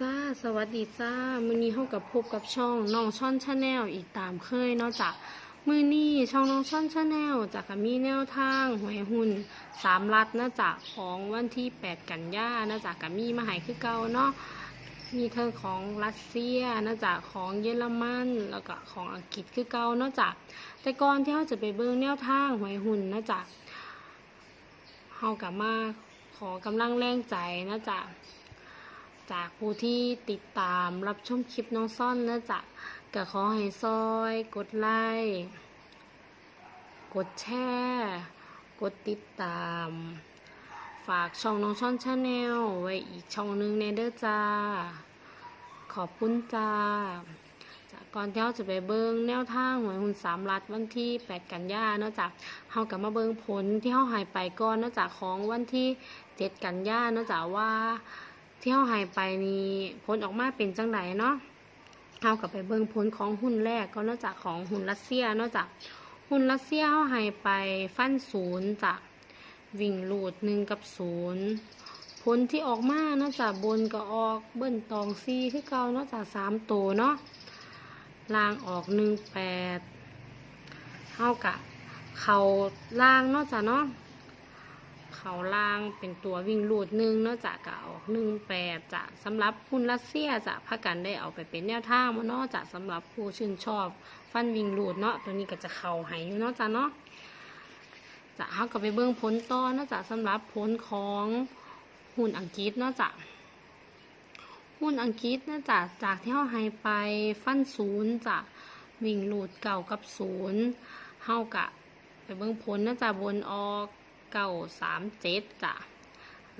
จ้าสวัสดีจ้ามื้อนี้เฮากับพบกับช่องน้องช่อนชาแนลอีกตามเคยนาะจ้ะมื้อนี้ช่องน้องช่อนชาแนลจะก็มีแนวทางหวยหุ้นสามรัฐนะจ๊ะของวันที่ 8 กันยานะจ๊ะก็มีมาให้คือเก่าเนาะมีเทิงของรัสเซียนะจ๊ะของเยอรมันแล้วก็ของอังกฤษคือเก่าเนาะจ้ะแต่ก่อนที่เฮาจะไปเบิ่งแนวทางหวยหุ้นนะจ๊ะเฮากลับมาขอกำลังแรงใจนะจ๊ะ จากผู้ที่ติดตามรับชมคลิปน้องซ่อนนะจ๊ะก็ขอให้ซอย กดไลค์กดแชร์กดติดตาม ฝากช่องน้องช่อนชาแนลไว้อีกช่องหนึงในเด้อจ้า ขอบคุณจ้าจากก่อนที่เราจะไปเบิ้งแนวทางหวยหุ่นสามรัดวันที่ 8 กันยาเนาะจ้ะเฮากลับมาเบิ้งผลที่เฮาหายไปก่อนเนาะจ้ะของวันที่ 7 กันยาเนาะจ้ะว่า ที่เฮาหายไปนี่ผลออกมาเป็นจังไดเนาะเฮากลับไปเบิ่งผลของหุ้นแรกก็นอกจากของหุ้นรัสเซีย นอกจากหุ้นรัสเซียเฮาหายไปฟันศูนย์จากวิ่งหลูดหนึ่งกับศูนย์ผลที่ออกมานอกจากบนก็ออกเบิ้นตองซีคือเก่านอกจากสามตัวเนาะล่างออกหนึ่งแปดเฮากะเขาล่างนอกจากเนาะ เขาล่างเป็นตัววิ่งลูดหนึ่งเนาะจะกะออกหนึ่งแปดจะสำหรับหุ้นรัสเซียจะพักกันได้เอาไปเป็นแนวทางมาเนาะจะสำหรับผู้ชื่นชอบ ฟันวิ่งลูดเนาะตัวนี้ก็จะเข่าหายอยู่เนาะจ้ะเนาะจะเขาก็ไปเบิ่งผลต่อเนาะจะสำหรับผลของหุ้นอังกฤษเนาะจะหุ้นอังกฤษเนาะจะจากที่เขาให้ไปฟันศูนย์จะวิ่งลูดเก่ากับศูนย์เฮากะไปเบิ่งผลเนาะจะบนออก เก้าสามเจ็ดจ้ะ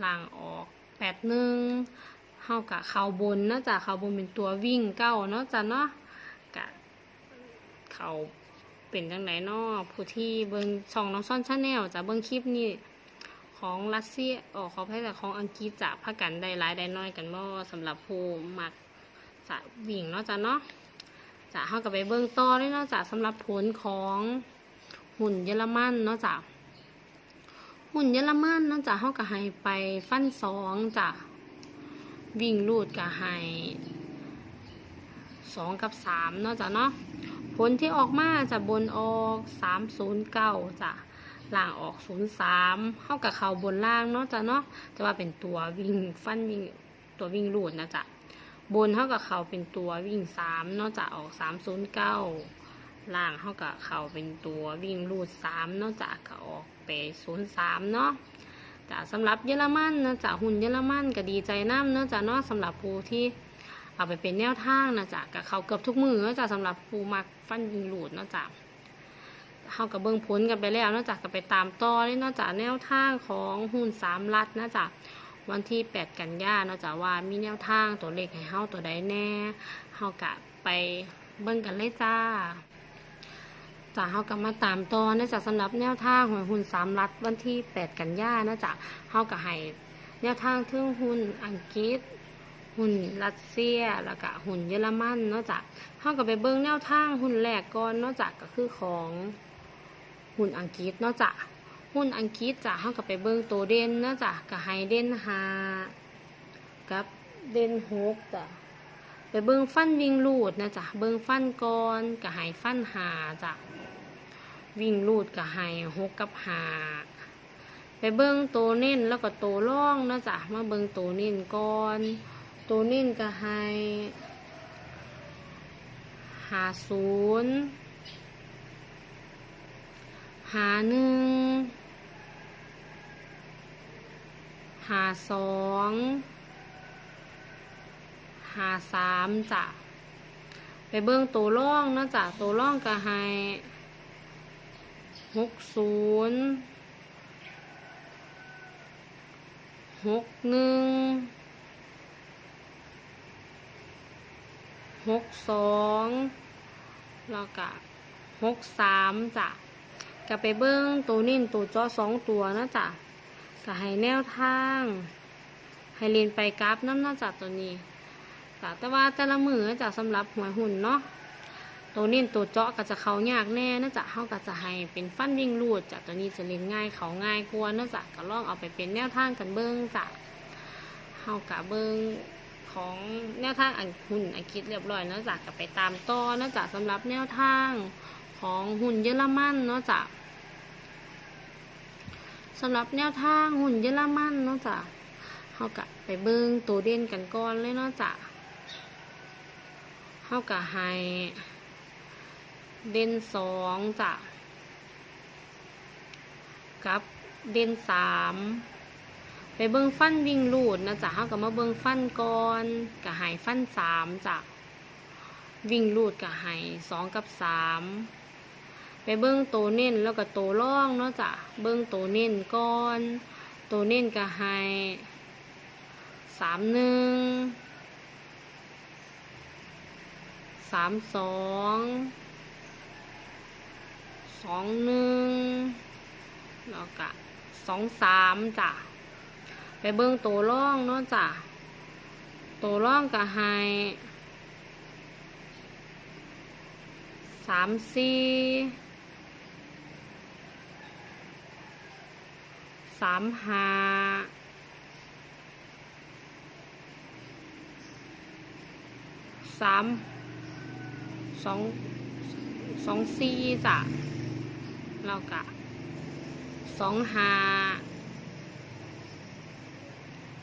ล่างออกแปดหนึ่งเฮากะเข่าบนเนาะจ้ะเข่าบนเป็นตัววิ่งเก้าเนาะจ้ะเนาะกะเข่าเป็นจังไหนเนาะผู้ที่เบิ่งช่องน้องซ่อนชาแนลจ้ะเบิ่งคลิปนี้ของรัสเซียออกเขาแพ้แต่ของอังกฤษจะพักกันได้หลายได้น้อยกันบ่สำหรับผู้มักสะวิ่งเนาะจ้ะเนาะจะเฮากับไปเบิ่งต่อเลยเนาะจ้ะสำหรับผลของหุ่นเยอรมันเนาะจ้ะ หุ่นเยอรมันนาะจ้ะเฮาก็ให้ไปฟันสองจ้ะวิ่งลูดก็ให้สองกับสามเนาะจ้ะเนาะผลที่ออกมาจะบนออกสามศูนย์เก้าจ้ะล่างออกศูนย์สามเฮากับเขาบนล่างเนาะจ้ะเนาะแต่ว่าเป็นตัววิ่งฟันวิ่งตัววิ่งลูดนะจ้ะบนเฮากับเขาเป็นตัววิ่งสามเนาะจ้ะออกสามศูนย์เก้า ล่างเท่ากับเขาเป็นตัววิ่งรูดสามเนาะจากก็ออกไปศูนย์สามเนาะจากสำหรับเยอรมันนะจากหุ่นเยอรมันก็ดีใจน้ำเนาะจากเนาะสำหรับผู้ที่เอาไปเป็นแนวทางนะจากกับเขาเกือบทุกมือเนาะจากสำหรับผู้มักฟันยิงรูดเนาะจากเขากับเบิ้งผลกันไปแล้วนาะจากก็ไปตามต่อเลยนาะจากแนวทางของหุ่นสามลัดนะจากวันที่ 8 กันยานาะจากว่ามีแนวทางตัวเลขให้เฮาตัวใดแน่เฮากะไปเบิ่งกันเลยจ้า จ้าเฮากลับมาตามต่อนะจ๊ะสำหรับแนวทางหวยหุ้นสามรัฐวันที่ 8 กันยานะจ๊ะเฮาก็ให้แนวทางเทิงหุ้นอังกฤษหุ้นรัสเซียแล้วก็หุ้นเยอรมันเนาะจ้ะเฮาก็ไปเบิ่งแนวทางหุ้นแรกก่อนเนาะจ้ะก็คือของหุ้นอังกฤษเนาะจ้ะหุ้นอังกฤษจ้ะเฮาก็ไปเบิ่งตัวเด่นเนาะจ้ะก็ให้เด่นหากับเด่นหกจ้ะไปเบิ่งฟันวิ่งลูดนะจ๊ะเบิ่งฟันก่อนก็ให้ฟันหาจ้ะ วิ่งลูดก็ให้หกกับหาไปเบิ่งตัวเน้นแล้วก็ตัวร่องนะจ๊ะมาเบิ่งตัวเน้นก่อนตัวเน้นก็ให้หาศูนย์หาหนึ่งหาสองหาสามจ้ะไปเบิ่งตัวร่องนะจ้ะตัวร่องก็ให้ หกศูนย์หกหนึ่งหกสองแล้วก็หกสามจ้ะก็ไปเบิ้งตัวนิ่นตัวจอสองตัวนะจ้ะก็ให้แนวทาง ให้เรียนไปกราฟน้ำหน้าจัดตัวนี้จ้ะแต่ว่าแต่ละมือจะสำหรับหวยหุ่นเนาะ ตัวเน้นตัวเจาะก็จะเขายากแน่นะจ๊ะเข้าก็จะให้เป็นฟันวิ่งรูดจ้ะตัวนี้จะเล่นง่ายเขาง่ายกลัวน่าจะก็ลองเอาไปเป็นแนวทางกันเบิ้งจ้ะเข้ากะเบิ้งของแนวทางอันหุ่นอังกฤษเรียบร้อยเนาะจากกับไปตามต่อเนาะจากสำหรับแนวทางของหุ่นเยอรมันเนาะจากสำหรับแนวทางหุ่นเยอรมันเนาะจากเขากะไปเบิ้งตัวเด่นกันก่อนเลยเนาะจากเขากะให้ เด่นสองจากกับเด่นสามไปเบิ่งฟันวิ่งลูดนะจ๊ะเฮาก็มาเบิ่งฟันก่อนก็ให้ฟันสามจ้ะวิ่งลูดก็ให้สองกับสามไปเบิ่งโตเน้นแล้วก็โตวร่องเนาะจ้ะเบิ่งโตเน้นก่อนโตเน้นก็ให้สามหนึ่งสามสอง สองหนึ่งแล้วก็สองสามจ้ะ ไปเบิ่งตัวร่องเนาะจ้ะตัวร่องก็ให้สามสี่สามห้าสามสองสองสี่จ้ะ แล้วก็สองหา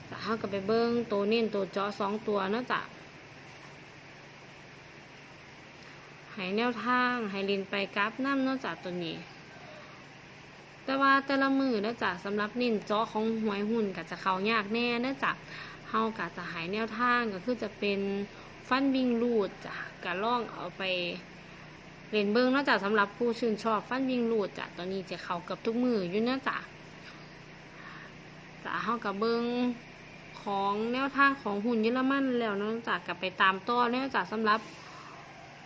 จะเฮาก็ไปเบิ้งตัวเน้นตัวเจาะสองตัวเนาะจ้ะให้แนวทางให้ลินไปกราฟน้ำเนาะจ้ะตัวนี้ แต่ว่าแต่ละมือเนาะจ้ะสำหรับเน้นเจาะของหวยหุ่นก็จะเข้ายากแน่เนาะจ้ะเฮาก็จะหายแนวทางก็คือจะเป็นฟันวิ่งลูดจ้ะก็ล่องเอาไป เล่นเบิ้งนาะจ้ะสำหรับผู้ชื่นชอบฟันวิ่งลูดจ้ะตัวนี้จะเข้ากับทุกมืออยู่เนาะจ้ะจะเฮากับเบิ้งของแนวทางของหุ่นเยอรมันแล้วเนอกจากกับไปตามต่อเนอกจากสำหรับ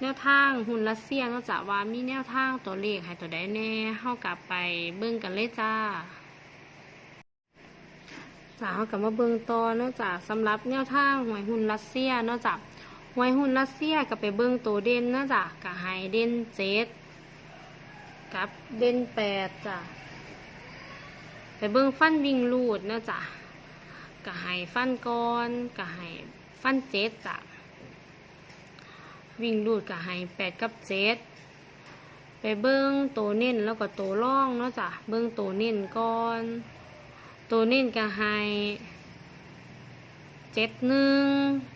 แนวทางหุ่นรัสเซียเนอกจากว่ามีแนวทางตัวเลขให้ตัวใดแน่เฮากับไปเบิ่งกันเลยจ้าจ้าเฮากับมาเบิ่งต่อเนอกจากสำหรับแนวทางหวยหุ่นรัสเซียเนอกจาก หวยหุ่นรัสเซียกับไปเบิ่งตัวเด่นเนอกจากกับไฮเด่นเจ็ดกับเด่นแปดจ้ะไปเบิ่งฟันวิ่งลูดนะจ๊ะก็ให้ฟันก่อนก็ให้ฟันเจ็ดจ้ะวิ่งลูดก็ให้แปดกับเจ็ดไปเบิ่งโตวเน้นแล้วก็โตวร่องเนาะจ้ะเบิ่งโตวเน้นก่อนโตวเน้นก็ให้เจ็ดหนึ่ง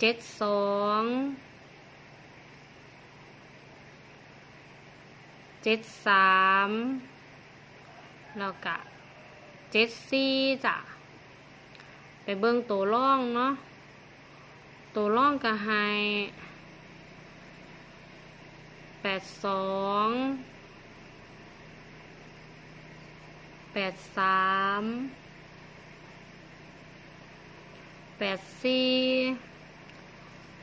เจ็ดสองเจ็ดสามแล้วก็เจ็ดสี่จ้ะไปเบิ่งตัวร่องเนาะตัวร่องก็ให้แปดสองแปดสามแปดสี่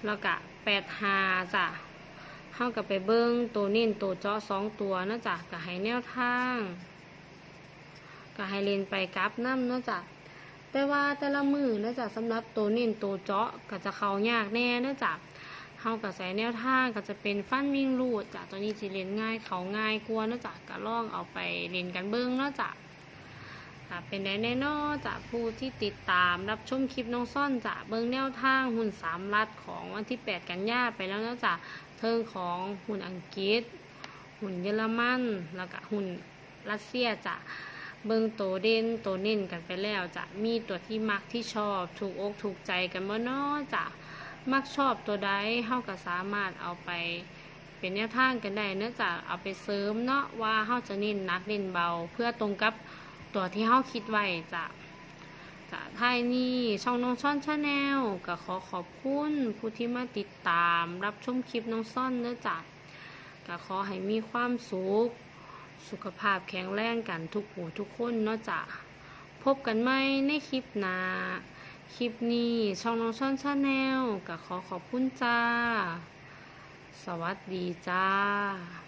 แล้วก็แปดหาจ้ะเข้ากับไปเบิ้งตัวนิ่นตัวเจาะสองตัวเนอะจ้ะก็ให้แนวทางก็ให้เล่นไปกราฟน้ำเนอะจ้ะแต่ว่าแต่ละมือเนอะจ้ะสำหรับตัวนิ่นตัวเจาะก็จะเข้ายากแน่เนอะจ้ะเข้ากับใส่แนวทางก็จะเป็นฟันวิ่งลูดจ้ะตัวนี้สิเล่นง่ายเขาง่ายกลัวเนอะจ้ะก็ล่องเอาไปเล่นกันเบิ้งเนอะจ้ะ จ้ะเป็นแน่แน่นอนจ้ะผู้ที่ติดตามรับชมคลิปน้องซ่อนจะเบิ้งแนวทางหุ่นสามรัดของวันที่ 8 กันยาไปแล้วเนอะจ้ะเทิงของหุ่นอังกฤษ หุ่นเยอรมันแล้วก็หุ่นรัสเซียจะเบิงโตเด่นโตเน้นกันไปแล้วจะมีตัวที่มักที่ชอบ ถูกอกถูกใจกันบ่เนาะจะมักชอบตัวใดเฮาก็สามารถเอาไปเป็นแนวทางกันได้เนื่องจากเอาไปเสริมเนาะว่าเฮาจะเน้นนักเน้นเบา เพื่อตรงกับ ตัวที่เฮาคิดไว้จะจะท้ายนี้ช่องน้องซ่อนชาแนลก็ขอขอบคุณผู้ที่มาติดตาม รับชมคลิปน้องซ่อนเนื้อจ้ะก็ขอให้มีความสุข สุขภาพแข็งแรงกันทุกหูทุกคนเนาะจ้ะพบกันไหมในคลิปหน้าคลิปนี้ช่องน้องซ่อนชาแนลก็ขอขอบคุณจ้า สวัสดีจ้า